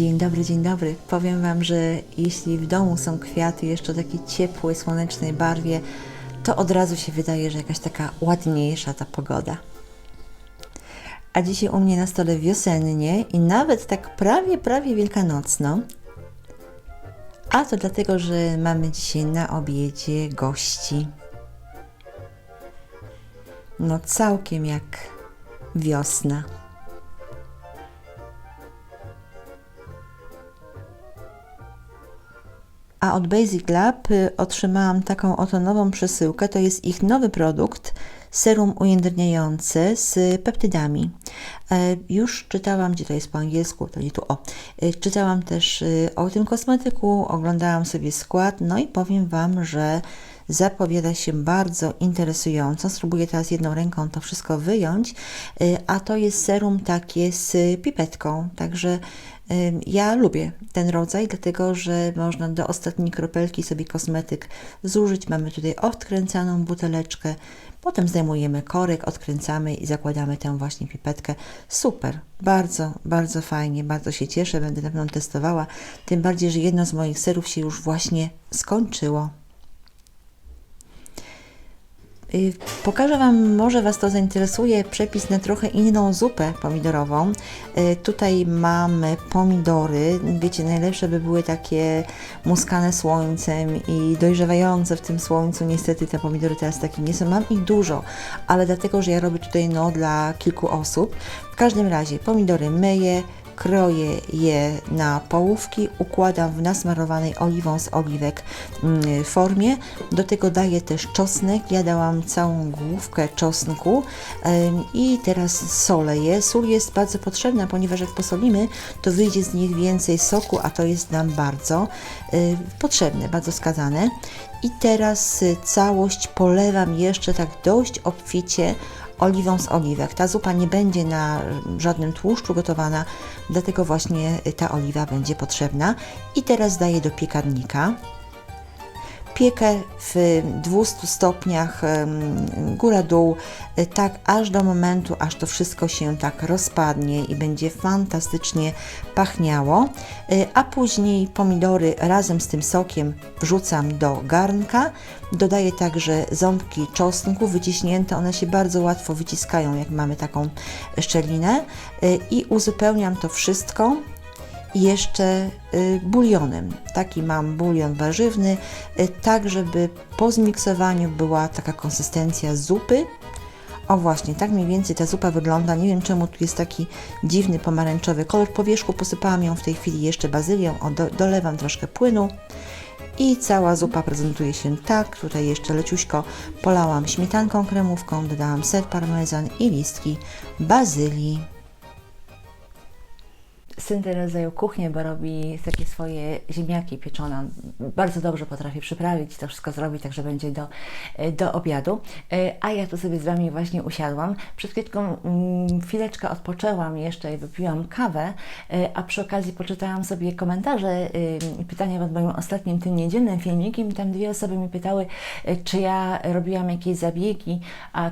Dzień dobry, dzień dobry. Powiem Wam, że jeśli w domu są kwiaty jeszcze o takiej ciepłej, słonecznej barwie, to od razu się wydaje, że jakaś taka ładniejsza ta pogoda. A dzisiaj u mnie na stole wiosennie i nawet tak prawie, prawie wielkanocno. A to dlatego, że mamy dzisiaj na obiedzie gości. No całkiem jak wiosna. Od Basic Lab y, otrzymałam taką oto nową przesyłkę. To jest ich nowy produkt, serum ujędrniające z peptydami. E, Już czytałam, gdzie to jest po angielsku, to nie tu, o. E, Czytałam też y, o tym kosmetyku, oglądałam sobie skład, no i powiem Wam, że zapowiada się bardzo interesująco. Spróbuję teraz jedną ręką to wszystko wyjąć, y, a to jest serum takie z pipetką, także Ja lubię ten rodzaj, dlatego że można do ostatniej kropelki sobie kosmetyk zużyć. Mamy tutaj odkręcaną buteleczkę, potem zdejmujemy korek, odkręcamy i zakładamy tę właśnie pipetkę. Super, bardzo, bardzo fajnie, bardzo się cieszę, będę na pewno testowała, tym bardziej, że jedno z moich serów się już właśnie skończyło. Y, Pokażę Wam, może Was to zainteresuje, przepis na trochę inną zupę pomidorową. Y, Tutaj mamy pomidory. Wiecie, najlepsze by były takie muskane słońcem i dojrzewające w tym słońcu. Niestety te pomidory teraz takie nie są. Mam ich dużo, ale dlatego, że ja robię tutaj no dla kilku osób. W każdym razie pomidory myję, kroję je na połówki, układam w nasmarowanej oliwą z oliwek mm, formie. Do tego daję też czosnek. Ja dałam całą główkę czosnku i teraz solę je. Sól jest bardzo potrzebna, ponieważ jak posolimy, to wyjdzie z nich więcej soku, a to jest nam bardzo potrzebne, bardzo skazane. I teraz y, całość polewam jeszcze tak dość obficie oliwą z oliwek. Ta zupa nie będzie na żadnym tłuszczu gotowana, dlatego właśnie ta oliwa będzie potrzebna. I teraz daję do piekarnika. Piekę w 200 stopniach góra-dół, y, tak aż do momentu, aż to wszystko się tak rozpadnie i będzie fantastycznie pachniało. Y, A później pomidory razem z tym sokiem wrzucam do garnka. Dodaję także ząbki czosnku wyciśnięte, one się bardzo łatwo wyciskają, jak mamy taką szczelinę. Y, I uzupełniam to wszystko jeszcze y, bulionem. Taki mam bulion warzywny, y, tak żeby po zmiksowaniu była taka konsystencja zupy. O właśnie, tak mniej więcej ta zupa wygląda. Nie wiem czemu tu jest taki dziwny pomarańczowy kolor. Po wierzchu posypałam ją w tej chwili jeszcze bazylią. O, do, dolewam troszkę płynu. I cała zupa prezentuje się tak. Tutaj jeszcze leciuśko polałam śmietanką kremówką, dodałam ser parmezan i listki bazylii. Syn teraz zajął kuchnię, bo robi takie swoje ziemniaki pieczone. On Bardzo dobrze potrafi przyprawić, to wszystko zrobi, także będzie do, do obiadu. E, A ja tu sobie z Wami właśnie usiadłam. Przed chwileczką mm, chwileczkę odpoczęłam jeszcze i wypiłam kawę, e, a przy okazji poczytałam sobie komentarze i pytania pod moim ostatnim tym niedzielnym filmikiem. Tam dwie osoby mi pytały, e, czy ja robiłam jakieś zabiegi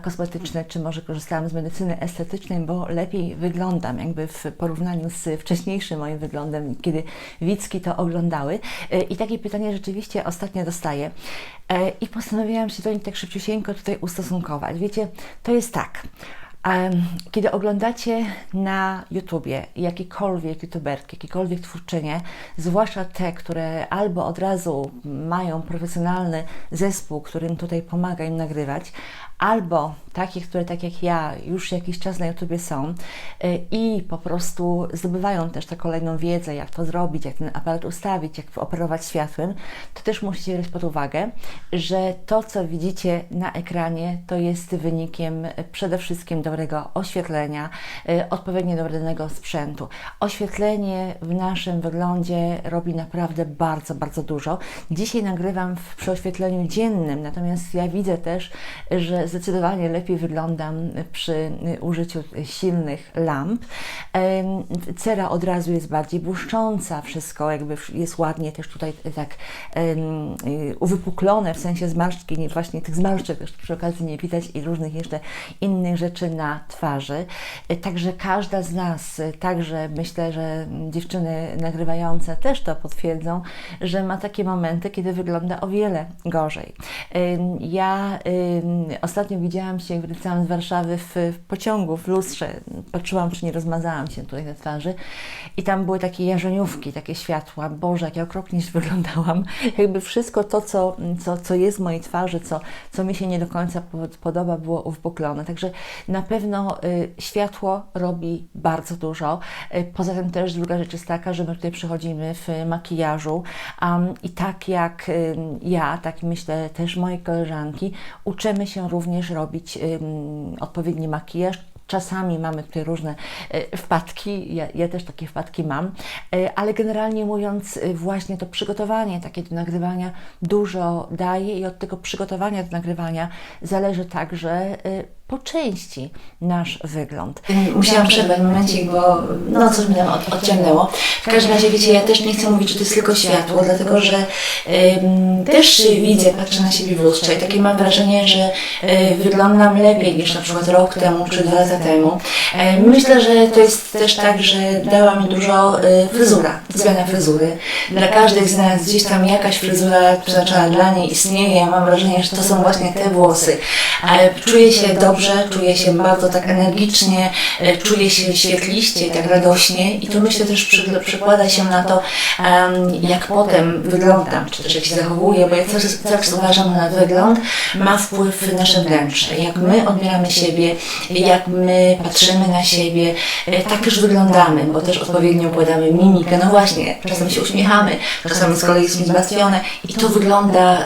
kosmetyczne, czy może korzystałam z medycyny estetycznej, bo lepiej wyglądam jakby w porównaniu z wcześniejszym moim wyglądem, kiedy Wicki to oglądały. E, I takie pytanie rzeczywiście ostatnio dostaję. E, I postanowiłam się do nich tak szybciusieńko tutaj ustosunkować. Wiecie, to jest tak. Kiedy oglądacie na YouTubie jakikolwiek youtuberki, jakiekolwiek twórczynie, zwłaszcza te, które albo od razu mają profesjonalny zespół, którym tutaj pomaga im nagrywać, albo takie, które tak jak ja już jakiś czas na YouTubie są y, i po prostu zdobywają też tę kolejną wiedzę, jak to zrobić, jak ten aparat ustawić, jak operować światłem, to też musicie brać pod uwagę, że to, co widzicie na ekranie, to jest wynikiem y, przede wszystkim dobrego oświetlenia, y, odpowiednio dobrego sprzętu. Oświetlenie w naszym wyglądzie robi naprawdę bardzo, bardzo dużo. Dzisiaj nagrywam w, przy oświetleniu dziennym, natomiast ja widzę też, że zdecydowanie lepiej wyglądam przy użyciu silnych lamp. Cera od razu jest bardziej błyszcząca, wszystko jakby jest ładnie też tutaj tak y, uwypuklone, w sensie zmarszczki, nie, właśnie tych zmarszczek też przy okazji nie widać i różnych jeszcze innych rzeczy na twarzy. Y, Także każda z nas, y, także myślę, że dziewczyny nagrywające też to potwierdzą, że ma takie momenty, kiedy wygląda o wiele gorzej. Ja ym, ostatnio widziałam się, jak wracałam z Warszawy w, w pociągu, w lustrze. Patrzyłam, czy nie rozmazałam się tutaj na twarzy. I tam były takie jarzeniówki, takie światła. Boże, jak ja okropnie wyglądałam. Jakby wszystko to, co, co, co jest w mojej twarzy, co, co mi się nie do końca pod- podoba, było uwypuklone. Także na pewno y, światło robi bardzo dużo. Y, poza tym też druga rzecz jest taka, że my tutaj przychodzimy w makijażu um, i tak jak ym, ja, tak myślę też moje koleżanki, uczymy się również robić ym, odpowiedni makijaż, Czasami mamy tutaj różne e, wpadki, ja, ja też takie wpadki mam, e, ale generalnie mówiąc, e, właśnie to przygotowanie takie do nagrywania dużo daje i od tego przygotowania do nagrywania zależy także po części nasz wygląd. Musiałam przerwać momencik, bo no coś mnie od, odciągnęło. W każdym razie, wiecie, ja też nie chcę mówić, że to jest tylko światło, dlatego że ym, też widzę, patrzę na siebie w lustrze i takie mam wrażenie, że y, wyglądam lepiej niż na przykład rok temu czy dwa lata temu. E, myślę, że to jest też tak, że dała mi dużo y, fryzura, zmiana fryzury. Dla każdej z nas gdzieś tam jakaś fryzura przeznaczona dla niej istnieje. Ja mam wrażenie, że to są właśnie te włosy. Ale czuję się dobrze, czuję się bardzo tak energicznie, e, czuję się świetliście i tak radośnie i to myślę też przekłada się na to, jak potem wyglądam, czy też jak się zachowuję, bo ja cały czas, uważam, na wygląd ma wpływ nasze wnętrze. Jak my odbieramy siebie, jak my patrzymy na siebie, e, tak też wyglądamy, bo też odpowiednio układamy mimikę. No właśnie, czasem się uśmiechamy, czasem z kolei jest zmartwione i to wygląda,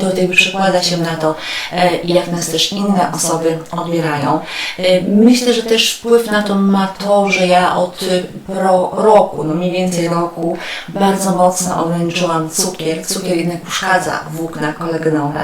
to jakby przekłada się na to, e, jak nas też inne osoby odbierają. E, Myślę, że też wpływ na to ma to, że ja od pro roku, no mniej więcej roku, bardzo mocno ograniczyłam cukier. Cukier jednak uszkadza włókna kolagenowe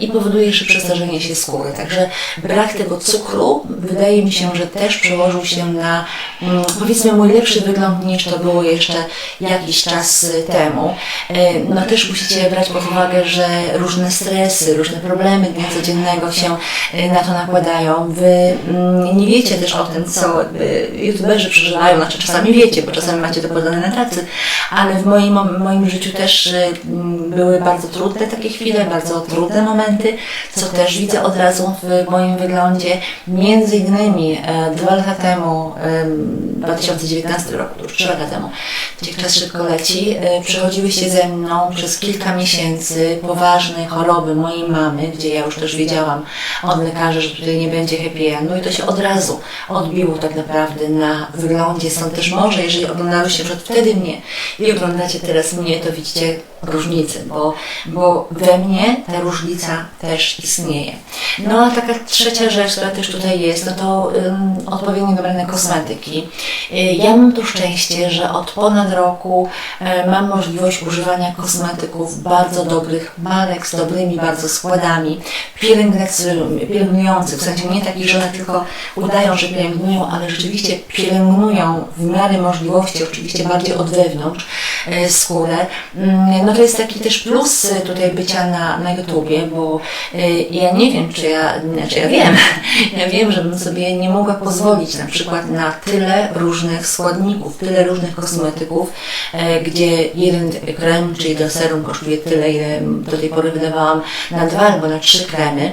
i powoduje szybsze starzenie się skóry. Także brak tego cukru wydaje mi się, że też przełożył się na mm, powiedzmy mój lepszy wygląd niż to było jeszcze jakiś czas temu. E, No też musicie brać pod uwagę, że różne stresy, różne problemy dnia codziennego się e, na to nakładają. Wy mm, nie wiecie też o tym, co youtuberzy przeżywają, znaczy czasami wiecie, bo czasami macie to podane na tacy, ale w moim, moim życiu też e, były bardzo trudne takie chwile, bardzo trudne momenty, co też widzę od razu w moim wyglądzie. Między innymi e, dwa lata temu, em, 2019 roku, to już trzy lata temu, gdzie czas szybko leci, e, przechodziłyście ze mną przez kilka miesięcy poważne choroby mojej mamy, gdzie ja już też wiedziałam od lekarzy, że tutaj nie będzie happy endu i to się od razu odbiło tak naprawdę na wyglądzie. Stąd też może, jeżeli oglądałyście przed wtedy mnie i oglądacie teraz mnie, to widzicie różnicę, bo, bo we mnie ta różnica też istnieje. No a taka trzecia rzecz, która też tutaj jest, no to um, odpowiednio dobrane kosmetyki. Y, Ja mam to szczęście, że od ponad roku e, mam możliwość używania kosmetyków bardzo dobrych marek, z dobrymi bardzo składami, pielęgnujących, w sensie nie takich, że one tylko udają, że pielęgnują, ale rzeczywiście pielęgnują w miarę możliwości, oczywiście bardziej od wewnątrz e, skórę. Mm, No to jest taki też plus e, tutaj bycia na, na YouTubie, bo e, ja nie wiem, czy ja, znaczy ja wiem, ja wiem, żebym sobie nie mogła pozwolić na przykład na tyle różnych składników, tyle różnych kosmetyków, e, gdzie jeden krem, czyli do serum kosztuje tyle, ile do tej pory wydawałam na dwa albo na trzy kremy.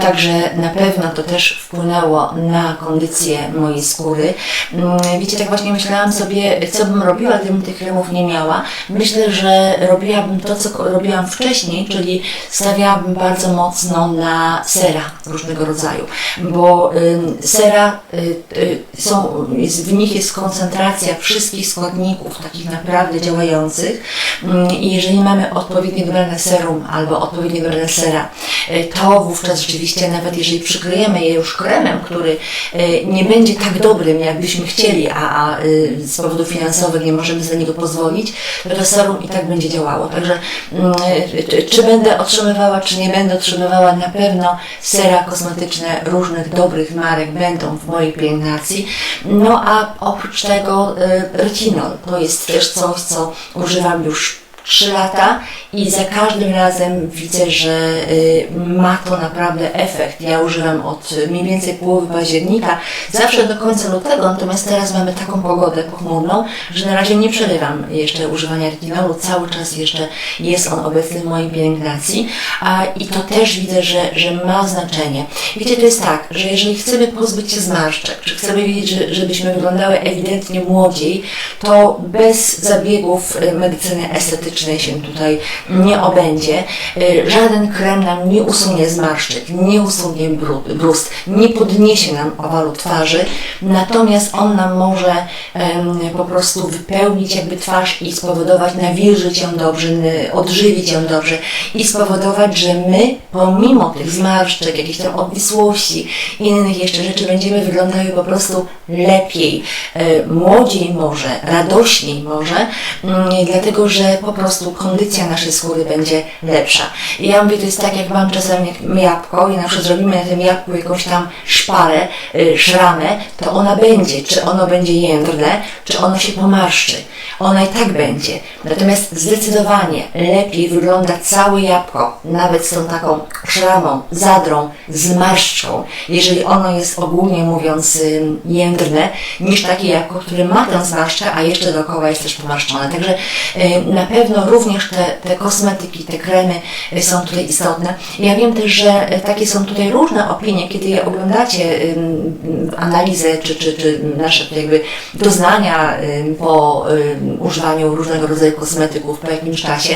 Także na pewno to też wpłynęło na kondycję mojej skóry. Mm, Wiecie, tak właśnie myślałam sobie, co bym robiła, gdybym tych kremów nie miała. Myślę, że robiłabym to, co robiłam wcześniej, czyli stawiałabym bardzo mocno na sera różnego rodzaju, bo sera y, y, są, w nich jest koncentracja wszystkich składników, takich naprawdę działających Mm, i jeżeli mamy odpowiednio dobrane serum albo odpowiednio dobrane sera, y, to wówczas rzeczywiście nawet jeżeli przykryjemy je już kremem, który nie będzie tak dobrym, jakbyśmy chcieli, a, a z powodów finansowych nie możemy za niego pozwolić, to serum i tak będzie działało. Także mm, czy, czy będę otrzymywała, czy nie będę otrzymywała, na pewno sera kosmetyczne różnych dobrych marek będą w mojej pielęgnacji. No a oprócz tego y, retinol to jest też coś, co używam już 3 lata i za każdym razem widzę, że y, ma to naprawdę efekt. Ja używam od mniej więcej połowy października, zawsze do końca lutego, natomiast teraz mamy taką pogodę pochmurną, że na razie nie przerywam jeszcze używania retinolu, cały czas jeszcze jest on obecny w mojej pielęgnacji a, i to też widzę, że, że ma znaczenie. Wiecie, to jest tak, że jeżeli chcemy pozbyć się zmarszczek, czy chcemy wiedzieć, że, żebyśmy wyglądały ewidentnie młodziej, to bez zabiegów y, medycyny estetycznej się tutaj nie obędzie. Y, Żaden krem nam nie usunie zmarszczek, nie usunie bru- brust, nie podniesie nam owalu twarzy, natomiast on nam może po prostu wypełnić jakby twarz i spowodować, nawilżyć ją dobrze, odżywić ją dobrze i spowodować, że my pomimo tych zmarszczek, jakichś tam obwisłości, innych jeszcze rzeczy będziemy wyglądały po prostu lepiej, e, młodziej może, radośniej może, mm, dlatego że po prostu kondycja naszej skóry będzie lepsza. I ja mówię, to jest tak jak mam czasami jabłko i na przykład zrobimy na tym jabłku jakąś tam szparę, y, szramę, to ona będzie, czy ono będzie jędrne, czy ono się pomarszczy. Ona i tak będzie. Natomiast zdecydowanie lepiej wygląda całe jabłko, nawet z tą taką szramą, zadrą, zmarszczką, jeżeli ono jest ogólnie mówiąc ym, jędrne, niż takie jabłko, które ma tę zmarszczkę, a jeszcze dookoła jest też pomarszczone. Także y, na pewno również te, te kosmetyki, te kremy y, są tutaj istotne. Ja wiem też, że y, takie są tutaj różne opinie, kiedy je oglądacie analizę, czy, czy, czy nasze jakby doznania po używaniu różnego rodzaju kosmetyków po jakimś czasie.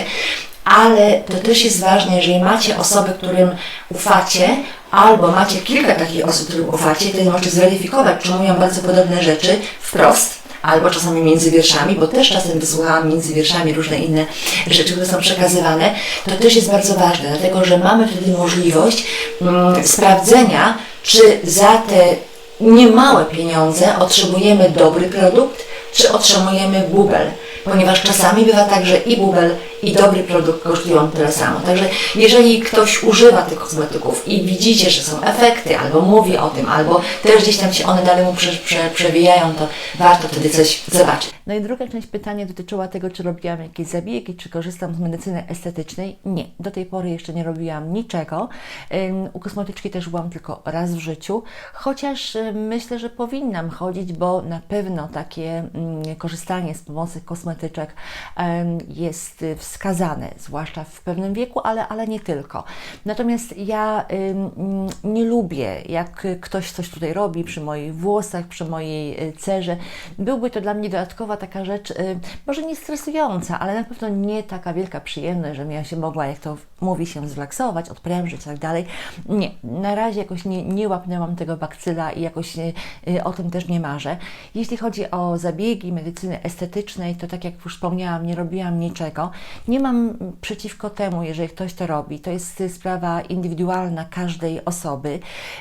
Ale to też jest ważne, jeżeli macie osoby, którym ufacie, albo macie kilka takich osób, którym ufacie, to możecie zweryfikować, czy mówią bardzo podobne rzeczy wprost, albo czasami między wierszami, bo też czasem wysłuchałam między wierszami różne inne rzeczy, które są przekazywane, to też jest bardzo ważne, dlatego że mamy wtedy możliwość mm, sprawdzenia, czy za te niemałe pieniądze otrzymujemy dobry produkt, czy otrzymujemy bubel. Ponieważ czasami bywa tak, że i bubel, i dobry produkt kosztują tyle samo. Także jeżeli ktoś używa tych kosmetyków i widzicie, że są efekty, albo mówi o tym, albo też gdzieś tam się one dalej mu prze, prze, przewijają, to warto wtedy coś zobaczyć. No i druga część pytania dotyczyła tego, czy robiłam jakieś zabiegi, czy korzystam z medycyny estetycznej. Nie, do tej pory jeszcze nie robiłam niczego. U kosmetyczki też byłam tylko raz w życiu, chociaż y, myślę, że powinnam chodzić, bo na pewno takie mm, korzystanie z pomocy kosmetyczek jest y, wskazane, zwłaszcza w pewnym wieku, ale, ale nie tylko. Natomiast ja nie lubię, jak ktoś coś tutaj robi przy moich włosach, przy mojej y, cerze. Byłby to dla mnie dodatkowa taka rzecz, y, może nie stresująca, ale na pewno nie taka wielka przyjemność, żebym ja się mogła, jak to mówi się, zrelaksować, odprężyć i tak dalej. Nie, na razie jakoś nie, nie łapnęłam tego bakcyla i jakoś y, o tym też nie marzę. Jeśli chodzi o zabiegi medycyny estetycznej, to tak jak już wspomniałam, nie robiłam niczego. Nie mam przeciwko temu, jeżeli ktoś to robi. To jest sprawa indywidualna każdej osoby.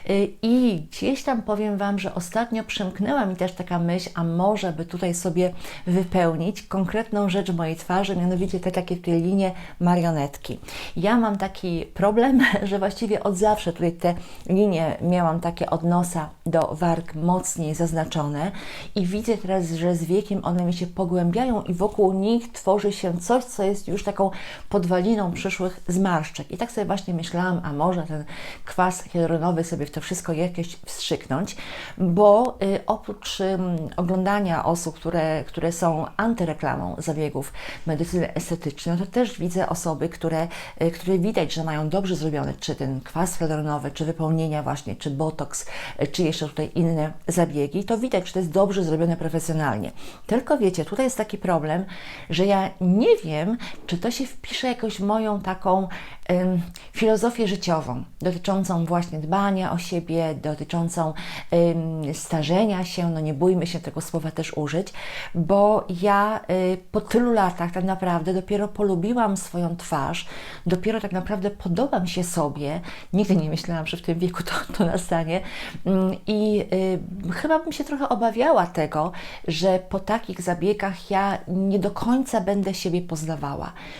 Y, I gdzieś tam powiem Wam, że ostatnio przemknęła mi też taka myśl, a może by tutaj sobie wypełnić konkretną rzecz mojej twarzy, mianowicie te takie tutaj linie marionetki. Ja mam taki problem, że właściwie od zawsze tutaj te linie miałam takie od nosa do warg mocniej zaznaczone i widzę teraz, że z wiekiem one mi się pogłębiają i wokół nich tworzy się coś, co jest już taką podwaliną przyszłych zmarszczek. I tak sobie właśnie myślałam, a może ten kwas hialuronowy sobie w to wszystko jakieś wstrzyknąć, bo y, oprócz oglądania osób, które, które są antyreklamą zabiegów medycyny estetycznej, no to też widzę osoby, które, y, które widać, że mają dobrze zrobione, czy ten kwas hialuronowy, czy wypełnienia właśnie, czy botoks, y, czy jeszcze tutaj inne zabiegi, to widać, że to jest dobrze zrobione profesjonalnie. Tylko wiecie, tutaj jest taki problem, że ja nie wiem, czy to się wpisze jakoś moją taką filozofię życiową, dotyczącą właśnie dbania o siebie, dotyczącą starzenia się, no nie bójmy się tego słowa też użyć, bo ja y, po tylu latach tak naprawdę dopiero polubiłam swoją twarz, dopiero tak naprawdę podobam się sobie. Nigdy nie myślałam, że w tym wieku to, to nastanie. Mm, I y, chyba bym się trochę obawiała tego, że po takich zabiegach ja nie do końca będę siebie poznawała,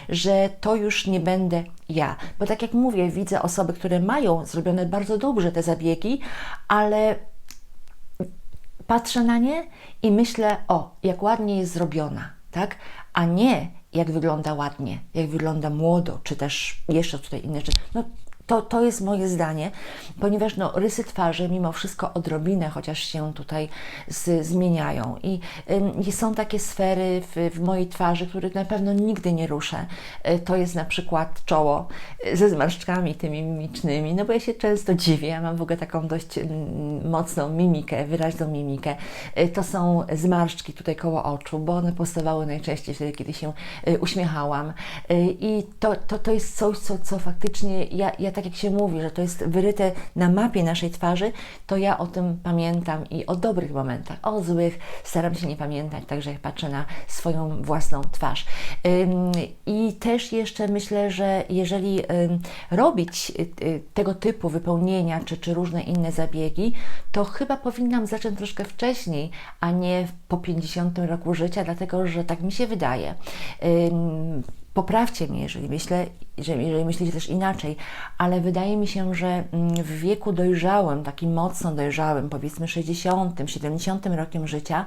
że to już nie będę ja. Bo tak jak mówię, widzę osoby, które mają zrobione bardzo dobrze te zabiegi, ale patrzę na nie i myślę, o, jak ładnie jest zrobiona, tak? A nie jak wygląda ładnie, jak wygląda młodo, czy też jeszcze tutaj inne rzeczy. No, to, to jest moje zdanie, ponieważ no, rysy twarzy mimo wszystko odrobinę, chociaż się tutaj z, zmieniają. I, I są takie sfery w, w mojej twarzy, których na pewno nigdy nie ruszę. Y, to jest na przykład czoło y, ze zmarszczkami tymi mimicznymi, no bo ja się często dziwię, ja mam w ogóle taką dość ym, mocną mimikę, wyraźną mimikę. Y, to są zmarszczki tutaj koło oczu, bo one powstawały najczęściej wtedy, kiedy się y, uśmiechałam. Y, I to, to, to jest coś, co, co faktycznie ja, ja tak jak się mówi, że to jest wyryte na mapie naszej twarzy, to ja o tym pamiętam i o dobrych momentach, o złych staram się nie pamiętać, także jak patrzę na swoją własną twarz. I też jeszcze myślę, że jeżeli robić y, y, tego typu wypełnienia czy, czy różne inne zabiegi, to chyba powinnam zacząć troszkę wcześniej, a nie po 50 roku życia, dlatego że tak mi się wydaje. Poprawcie mnie, jeżeli myślę, że jeżeli myślicie też inaczej, ale wydaje mi się, że mm, w wieku dojrzałym, takim mocno dojrzałym, powiedzmy 60, 70 rokiem życia,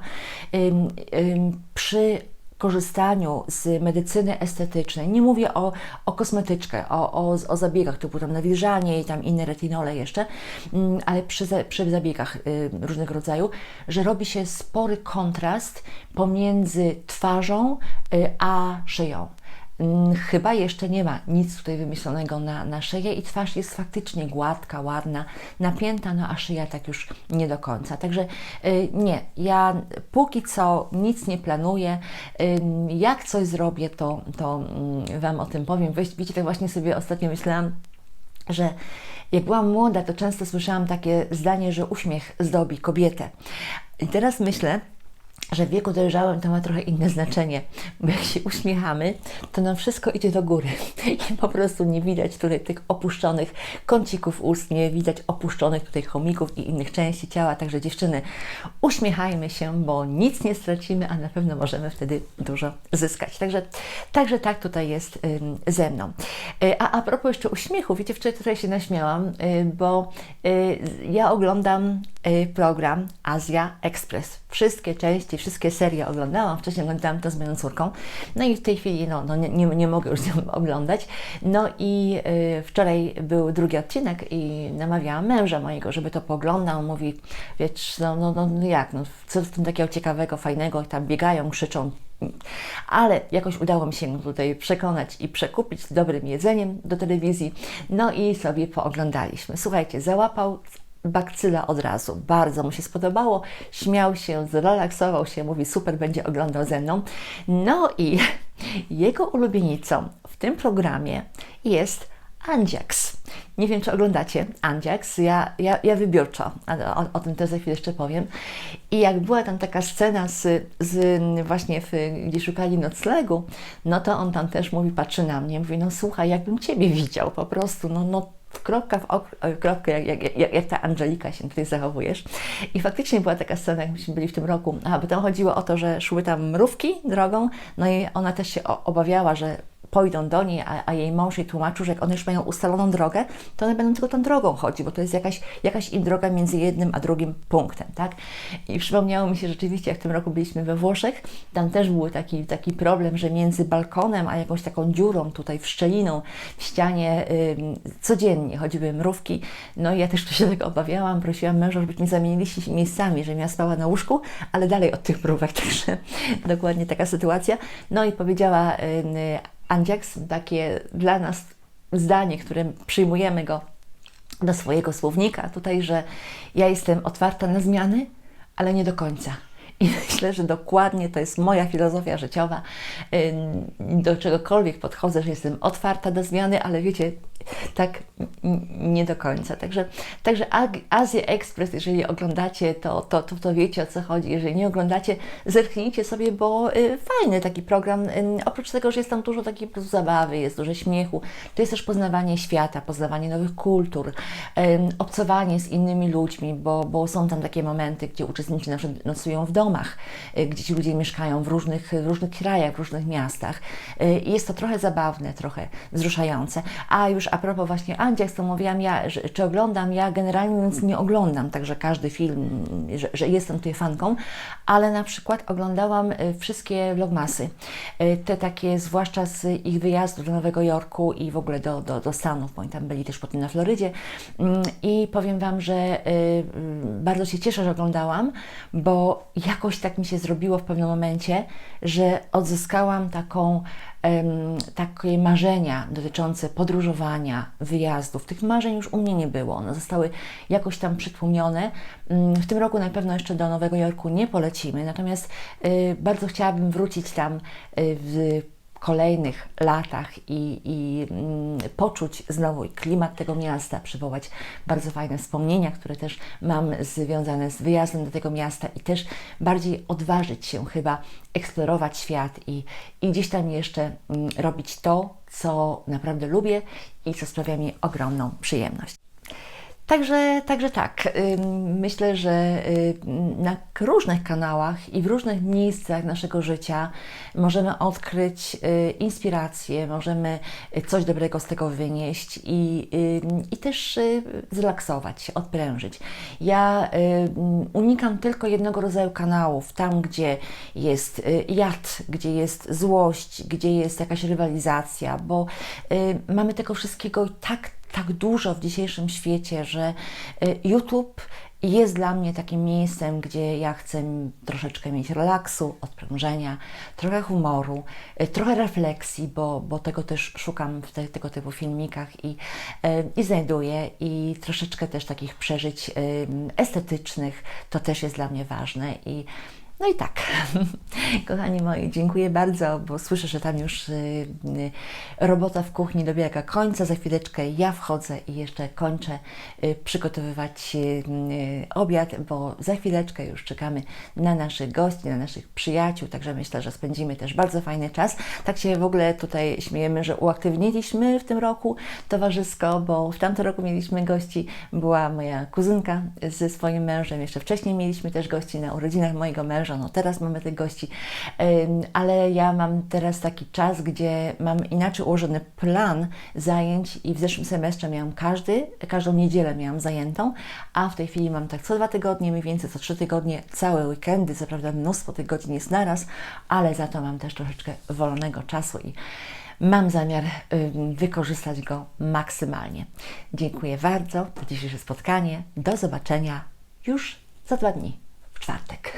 przy korzystaniu z medycyny estetycznej, nie mówię o, o kosmetyczkę, o, o, o zabiegach typu tam nawilżanie i tam inne retinole jeszcze, mm, ale przy, przy zabiegach różnego rodzaju, że robi się spory kontrast pomiędzy twarzą y, a szyją. Mm, Chyba jeszcze nie ma nic tutaj wymyślonego na, na szyję i twarz jest faktycznie gładka, ładna, napięta, no a szyja tak już nie do końca. Także y, nie, ja póki co nic nie planuję. Jak coś zrobię, to, to mm, Wam o tym powiem. Wiecie, tak właśnie sobie ostatnio myślałam, że jak byłam młoda, to często słyszałam takie zdanie, że uśmiech zdobi kobietę. I teraz myślę, że w wieku dojrzałym to ma trochę inne znaczenie, bo jak się uśmiechamy, to nam wszystko idzie do góry i po prostu nie widać tutaj tych opuszczonych kącików ust, nie widać opuszczonych tutaj chomików i innych części ciała, także dziewczyny, uśmiechajmy się, bo nic nie stracimy, a na pewno możemy wtedy dużo zyskać. Także, także tak tutaj jest ze mną. Y, A a propos jeszcze uśmiechu, wiecie, wczoraj tutaj się naśmiałam, y, bo y, ja oglądam program Azja Express. Wszystkie części, wszystkie serie oglądałam. Wcześniej oglądałam to z moją córką. No i w tej chwili no, no nie, nie, mogę już oglądać. No i y, wczoraj był drugi odcinek i namawiałam męża mojego, żeby to poglądał. Mówi, wiesz, no, no, no no jak, no, co w tym takiego ciekawego, fajnego, tam biegają, krzyczą, ale jakoś udało mi się tutaj przekonać i przekupić dobrym jedzeniem do telewizji. No i sobie pooglądaliśmy. Słuchajcie, załapał bakcyla od razu. Bardzo mu się spodobało. Śmiał się, zrelaksował się, mówi super, będzie oglądał ze mną. No i jego ulubienicą w tym programie jest Andziaks. Nie wiem, czy oglądacie Andziaks. Ja, ja, ja wybiórczo, o, o tym też za chwilę jeszcze powiem. I jak była tam taka scena z, z właśnie, w, gdzie szukali noclegu, no to on tam też mówi, patrzy na mnie, mówi, no słuchaj, jakbym Ciebie widział po prostu, no, no kropka w ok, kropkę, jak, jak, jak, jak ta Angelika się tutaj zachowujesz. I faktycznie była taka scena, jak myśmy byli w tym roku, a bo tam chodziło o to, że szły tam mrówki drogą, no i ona też się obawiała, że pójdą do niej, a, a jej mąż jej tłumaczył, że jak one już mają ustaloną drogę, to one będą tylko tą drogą chodzić, bo to jest jakaś, jakaś im droga między jednym a drugim punktem, tak? I przypomniało mi się rzeczywiście, jak w tym roku byliśmy we Włoszech, tam też był taki, taki problem, że między balkonem a jakąś taką dziurą tutaj w szczeliną w ścianie codziennie chodziły mrówki. No i ja też się tego obawiałam, prosiłam męża, żebyśmy zamienili się miejscami, żebym ja spała na łóżku, ale dalej od tych mrówek, także dokładnie taka sytuacja. No i powiedziała ym, Andziaks takie dla nas zdanie, którym przyjmujemy go do swojego słownika tutaj, że ja jestem otwarta na zmiany, ale nie do końca. I myślę, że dokładnie to jest moja filozofia życiowa. Do czegokolwiek podchodzę, że jestem otwarta do zmiany, ale wiecie, tak nie do końca. Także, także Azję Express, jeżeli oglądacie, to, to, to, to wiecie o co chodzi. Jeżeli nie oglądacie, zerknijcie sobie, bo y, fajny taki program. Oprócz tego, że jest tam dużo takiej prostu zabawy, jest dużo śmiechu, to jest też poznawanie świata, poznawanie nowych kultur, obcowanie z innymi ludźmi, bo, bo są tam takie momenty, gdzie uczestnicy na przykład nocują w domach, y, gdzie ci ludzie mieszkają w różnych, w różnych krajach, w różnych miastach. Y, I jest to trochę zabawne, trochę wzruszające. A już a propos właśnie Andziak, co mówiłam ja, czy oglądam, ja generalnie mówiąc nie oglądam, także każdy film, że, że jestem tutaj fanką, ale na przykład oglądałam y, wszystkie vlogmasy, te takie zwłaszcza z ich wyjazdu do Nowego Jorku i w ogóle do, do, do Stanów, bo oni tam byli też potem na Florydzie Mm, i powiem Wam, że bardzo się cieszę, że oglądałam, bo jakoś tak mi się zrobiło w pewnym momencie, że odzyskałam taką em, takie marzenia dotyczące podróżowania, wyjazdów. Tych marzeń już u mnie nie było. One zostały jakoś tam przytłumione. Mm, W tym roku na pewno jeszcze do Nowego Jorku nie polecimy, natomiast y, bardzo chciałabym wrócić tam y, w kolejnych latach i, i mm, poczuć znowu klimat tego miasta, przywołać bardzo fajne wspomnienia, które też mam związane z wyjazdem do tego miasta i też bardziej odważyć się chyba eksplorować świat i, i gdzieś tam jeszcze mm, robić to, co naprawdę lubię i co sprawia mi ogromną przyjemność. Także, także tak, myślę, że ym, na różnych kanałach i w różnych miejscach naszego życia możemy odkryć y, inspirację, możemy y, coś dobrego z tego wynieść i, i też y, zrelaksować odprężyć. Ja unikam tylko jednego rodzaju kanałów, tam gdzie jest y, jad, gdzie jest złość, gdzie jest jakaś rywalizacja, bo y, mamy tego wszystkiego tak tak dużo w dzisiejszym świecie, że y, YouTube jest dla mnie takim miejscem, gdzie ja chcę troszeczkę mieć relaksu, odprężenia, trochę humoru, y, trochę refleksji, bo, bo tego też szukam w te, tego typu filmikach i, y, i znajduję i troszeczkę też takich przeżyć estetycznych, to też jest dla mnie ważne i no i tak, kochani moi, dziękuję bardzo, bo słyszę, że tam już y, y, robota w kuchni dobiega końca. Za chwileczkę ja wchodzę i jeszcze kończę y, przygotowywać obiad, bo za chwileczkę już czekamy na naszych gości, na naszych przyjaciół, także myślę, że spędzimy też bardzo fajny czas. Tak się w ogóle tutaj śmiejemy, że uaktywniliśmy w tym roku towarzysko, bo w tamtym roku mieliśmy gości, była moja kuzynka ze swoim mężem, jeszcze wcześniej mieliśmy też gości na urodzinach mojego męża, no teraz mamy tych gości, ale ja mam teraz taki czas, gdzie mam inaczej ułożony plan zajęć i w zeszłym semestrze miałam każdy, każdą niedzielę miałam zajętą, a w tej chwili mam tak co dwa tygodnie, mniej więcej co trzy tygodnie, całe weekendy, co prawda mnóstwo tych godzin jest naraz, ale za to mam też troszeczkę wolnego czasu i mam zamiar wykorzystać go maksymalnie. Dziękuję bardzo za dzisiejsze spotkanie. Do zobaczenia już za dwa dni, w czwartek.